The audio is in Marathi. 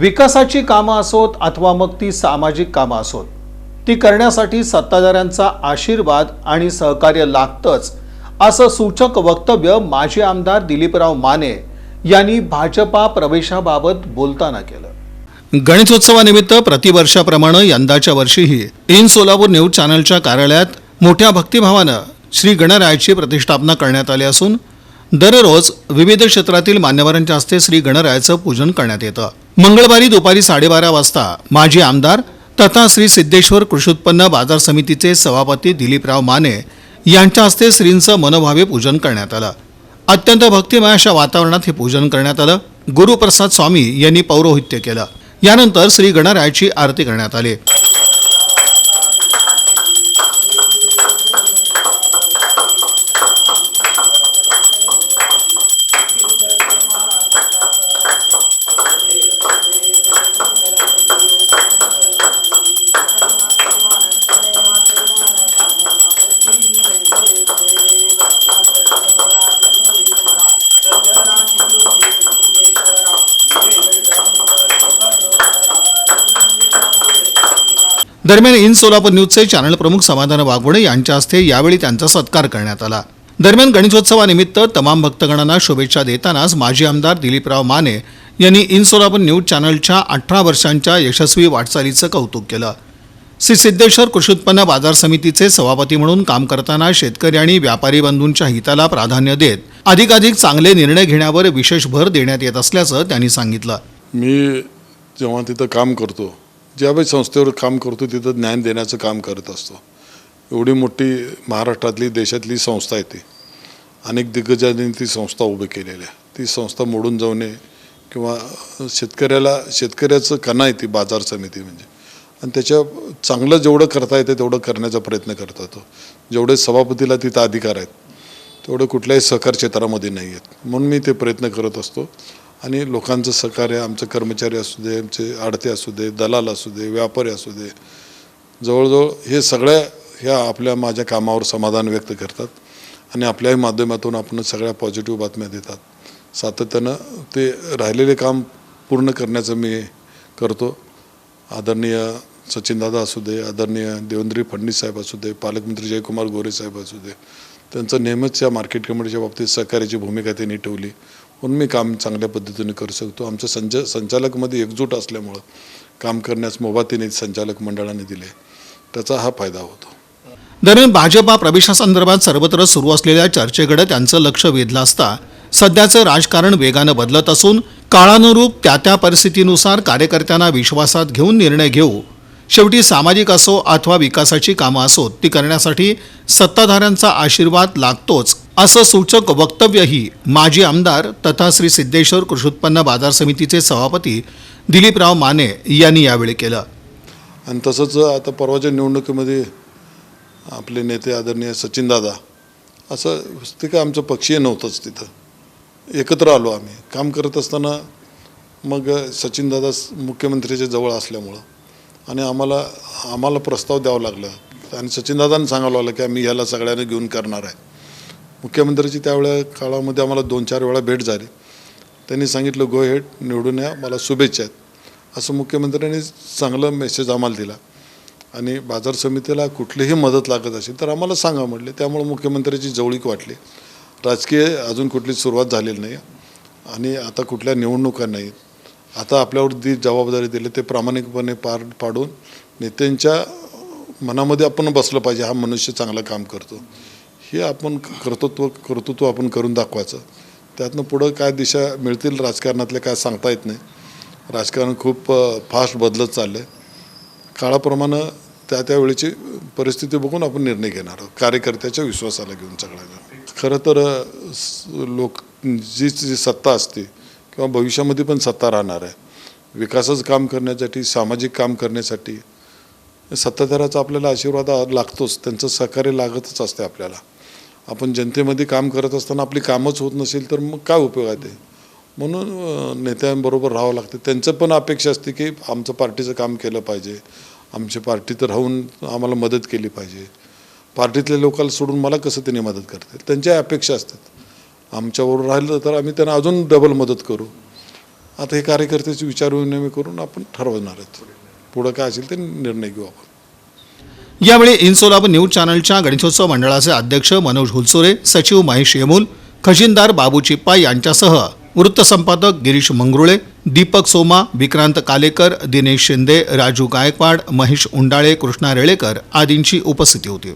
विकासाची कामं असोत अथवा मग ती सामाजिक कामं असोत. ती करण्यासाठी सत्ताधाऱ्यांचा आशीर्वाद आणि सहकार्य लागतंच असं सूचक वक्तव्य माजी आमदार दिलीपराव माने यांनी भाजपा प्रवेशाबाबत बोलताना केलं. गणेशोत्सवानिमित्त प्रतिवर्षाप्रमाणे यंदाच्या वर्षीही इन सोलापूर न्यूज चॅनलच्या कार्यालयात मोठ्या भक्तिभावानं श्री गणरायाची प्रतिष्ठापना करण्यात आली असून दररोज विविध क्षेत्रातील मान्यवरांच्या हस्ते श्री गणरायाचं पूजन करण्यात येतं. मंगळवारी दुपारी साडेबारा वाजता माजी आमदार तथा श्री सिद्धेश्वर कृषी उत्पन्न बाजार समितीचे सभापती दिलीपराव माने यांच्या हस्ते श्रींचं मनोभावे पूजन करण्यात आलं. अत्यंत भक्तिमय अशा वातावरणात हे पूजन करण्यात आलं. गुरुप्रसाद स्वामी यांनी पौरोहित्य केलं. यानंतर श्री गणरायाची आरती करण्यात आली. दरम्यान इन सोलापूर न्यूजचे चॅनल प्रमुख समाधान वाघोडे यांच्या हस्ते यावेळी त्यांचा सत्कार करण्यात आला. दरम्यान गणेशोत्सवानिमित्त तमाम भक्तगणांना शुभेच्छा देतानाच माजी आमदार दिलीपराव माने यांनी इन सोलापूर न्यूज चॅनलच्या अठरा वर्षांच्या यशस्वी वाटचालीचं कौतुक केलं. श्री सिद्धेश्वर कृषी उत्पन्न बाजार समितीचे सभापती म्हणून काम करताना शेतकरी आणि व्यापारी बंधूंच्या हिताला प्राधान्य देत अधिकाधिक चांगले निर्णय घेण्यावर विशेष भर देण्यात येत असल्याचं त्यांनी सांगितलं. मी जेव्हा तिथं काम करतो ज्यावेळी संस्थेवर काम करतो तिथं ज्ञान देण्याचं काम करत असतो. एवढी मोठी महाराष्ट्रातली देशातली संस्था आहे ती. अनेक दिग्गजांनी ती संस्था उभी केलेली आहे. ती संस्था मोडून जाऊ नये किंवा शेतकऱ्याला शेतकऱ्याचं कणा आहे ती बाजार समिती म्हणजे. आणि त्याच्या चांगलं जेवढं करता येतं तेवढं करण्याचा प्रयत्न करता येतो. जेवढे सभापतीला तिथं अधिकार आहेत तेवढं कुठल्याही सहकार क्षेत्रामध्ये नाही आहेत. म्हणून मी ते प्रयत्न करत असतो. आणि लोकांचं सहकार्य आमचे कर्मचारी असू दे आमचे आडते असू दे दलाल असू दे व्यापारी असू दे जवळजवळ हे सगळ्या ह्या आपल्या माझ्या कामावर समाधान व्यक्त करतात आणि आपल्याही माध्यमातून आपण सगळ्या पॉझिटिव्ह बातम्या देतात. सातत्यानं ते राहिलेले काम पूर्ण करण्याचं मी करतो. आदरणीय सचिनदादा असू दे आदरणीय देवेंद्री फडणवीस साहेब असू दे पालकमंत्री जयकुमार गोरे साहेब असू दे त्यांचं नेहमीच या मार्केट कमिटीच्या बाबतीत सहकार्याची भूमिका त्यांनी ठेवली. म्हणून मी काम चांगल्या पद्धतीने करू शकतो. आमचं संच संचालकमध्ये एकजूट असल्यामुळं काम करण्यास मोबातीने संचालक मंडळाने दिले. त्याचा हा फायदा होतो. दरम्यान भाजपा प्रवेशासंदर्भात सर्वत्र सुरू असलेल्या चर्चेकडे त्यांचं लक्ष वेधलं असता सध्याचं राजकारण वेगानं बदलत असून काळानुरूप त्या त्या परिस्थितीनुसार कार्यकर्त्यांना विश्वासात घेऊन निर्णय घेऊ शेवटी सामाजिक असो अथवा विकासाची कामं असोत ती करण्यासाठी सत्ताधाऱ्यांचा आशीर्वाद लागतोच असं सूचक वक्तव्यही माजी आमदार तथा श्री सिद्धेश्वर कृषी उत्पन्न बाजार समितीचे सभापती दिलीपराव माने यांनी यावेळी केलं. आणि तसंच आता परवाच्या निवडणुकीमध्ये आपले नेते आदरणीय सचिनदादा असं ते काय आमचं पक्षीय नव्हतंच तिथं. एकत्र आलो आम्ही. काम करत असताना मग सचिनदादा मुख्यमंत्र्याच्या जवळ असल्यामुळं आणि आम्हाला आम्हाला प्रस्ताव द्यावा लागला. आणि सचिनदादांना सांगावं लागलं की आम्ही ह्याला सगळ्यांना घेऊन करणार आहे. मुख्यमंत्र्याची त्यावेळेला काळामध्ये आम्हाला दोन चार वेळा भेट झाली. त्यांनी सांगितलं गो हेड निवडून या मला शुभेच्छा आहेत. असं मुख्यमंत्र्यांनी चांगला मेसेज आम्हाला दिला. आणि बाजार समितीला कुठलीही मदत लागत असेल तर आम्हाला सांगा म्हटले. त्यामुळे मुख्यमंत्र्याची जवळीक वाटली. राजकीय अजून कुठली सुरुवात झालेली नाही. आणि आता कुठल्या निवडणुका नाहीत. आता आपल्यावर जी जबाबदारी दिली ते प्रामाणिकपणे पार पाडून नेत्यांच्या मनामध्ये आपण बसलं पाहिजे हा मनुष्य चांगलं काम करतो. हे आपण कर्तृत्व कर्तृत्व आपण करून दाखवायचं. त्यातनं पुढं काय दिशा मिळतील राजकारणातले काय सांगता येत नाही. राजकारण खूप फास्ट बदलत चाललं आहे काळाप्रमाणे त्या त्यावेळेची परिस्थिती बघून आपण निर्णय घेणार आहोत. कार्यकर्त्याच्या विश्वासाला घेऊन सगळ्यांना. खरं तर लोक जी जी सत्ता असते किंवा भविष्यामध्ये पण सत्ता राहणार आहे. विकासाचं काम करण्यासाठी सामाजिक काम करण्यासाठी सत्ताधाराचा आपल्याला आशीर्वाद लागतोच त्यांचं सहकार्य लागतच असते आपल्याला. आपण जनतेमध्ये काम करत असताना आपली कामच होत नसेल तर मग काय उपयोग आहे ते? म्हणून नेत्यांबरोबर राहावं लागतं. त्यांचं पण अपेक्षा असते की आमचं पार्टीचं काम केलं पाहिजे. आमच्या पार्टीत राहून आम्हाला मदत केली पाहिजे. पार्टीतल्या लोकांना सोडून मला कसं त्यांनी मदत करते त्यांच्या अपेक्षा असतात. आमच्याबरोबर राहिलं तर आम्ही त्यांना अजून डबल मदत करू. आता हे कार्यकर्त्याची विचारविनिमय करून आपण ठरवणार आहेत. पुढं काय असेल ते निर्णय घेऊ आपण. यावेळी इन्सोलाब न्यूज चॅनलच्या गणेशोत्सव मंडळाचे अध्यक्ष मनोज हुलसुरे सचिव महेश येमूल खजिनदार बाबू चिप्पा यांच्यासह वृत्तसंपादक गिरीश मंगरुळे दीपक सोमा विक्रांत कालेकर दिनेश शिंदे राजू गायकवाड महेश उंडाळे कृष्णा रेळेकर आदींची उपस्थिती होती.